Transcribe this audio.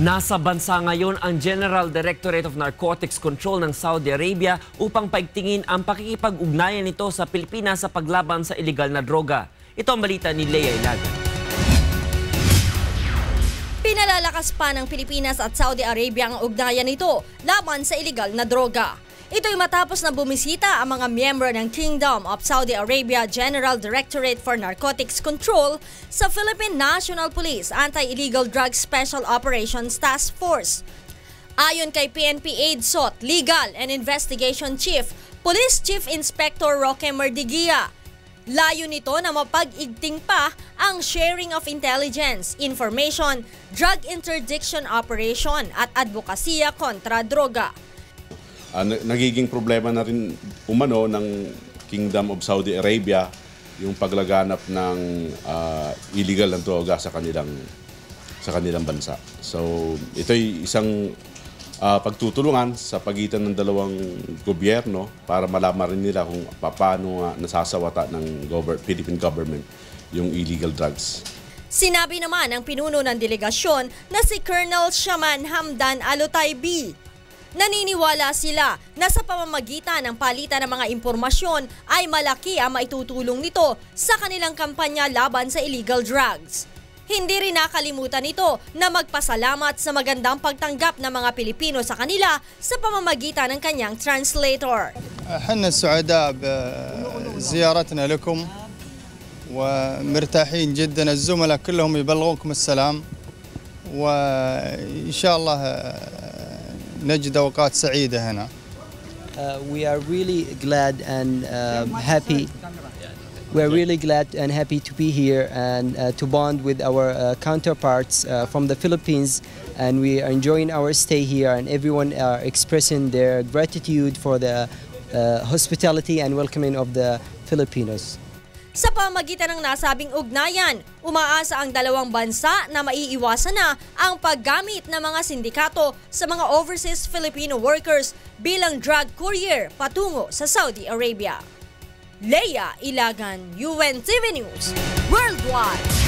Nasa bansa ngayon ang General Directorate of Narcotics Control ng Saudi Arabia upang paigtingin ang pakikipag-ugnayan nito sa Pilipinas sa paglaban sa illegal na droga. Ito ang balita ni Lea Ilagan. Pinalalakas pa ng Pilipinas at Saudi Arabia ang ugnayan nito laban sa illegal na droga. Ito'y matapos na bumisita ang mga miyembro ng Kingdom of Saudi Arabia General Directorate for Narcotics Control sa Philippine National Police Anti-Illegal Drugs Special Operations Task Force. Ayon kay PNP AIDSOT Legal and Investigation Chief, Police Chief Inspector Roque Merdigia, Layo nito na mapag-igting pa ang sharing of intelligence, information, drug interdiction operation at advokasya kontra droga. Uh, nagiging problema na rin umano ng Kingdom of Saudi Arabia yung paglaganap ng uh, illegal na droga sa kanilang sa kanilang bansa. So ito'y isang uh, pagtutulungan sa pagitan ng dalawang gobyerno para malaman rin nila kung paano uh, nasasawata ng gover- Philippine government yung illegal drugs. Sinabi naman ng pinuno ng delegasyon na si Colonel Shaman Hamdan Alutay B Naniniwala sila na sa pamamagitan ng palitan ng mga impormasyon ay malaki ang maitutulong nito sa kanilang kampanya laban sa illegal drugs. Hindi rin nakalimutan nito na magpasalamat sa magandang pagtanggap ng mga Pilipino sa kanila sa pamamagitan ng kanyang translator. احنا سعداء بزيارتنا لكم ومرتاحين جدا الزملاء كلهم يبلغونكم السلام وان شاء الله نجد اوقات سعيده هنا Uh, we are really glad and um, happy. We're really glad and happy to be here and uh, to bond with our uh, counterparts uh, from the Philippines. And we are enjoying our stay here, and everyone are expressing their gratitude for the uh, hospitality and welcoming of the Filipinos. Sa pamagitan ng nasabing ugnayan, umaasa ang dalawang bansa na maiiwasan na ang paggamit ng mga sindikato sa mga overseas Filipino workers bilang drug courier patungo sa Saudi Arabia. Leia Ilagan, UNTV News, Worldwide.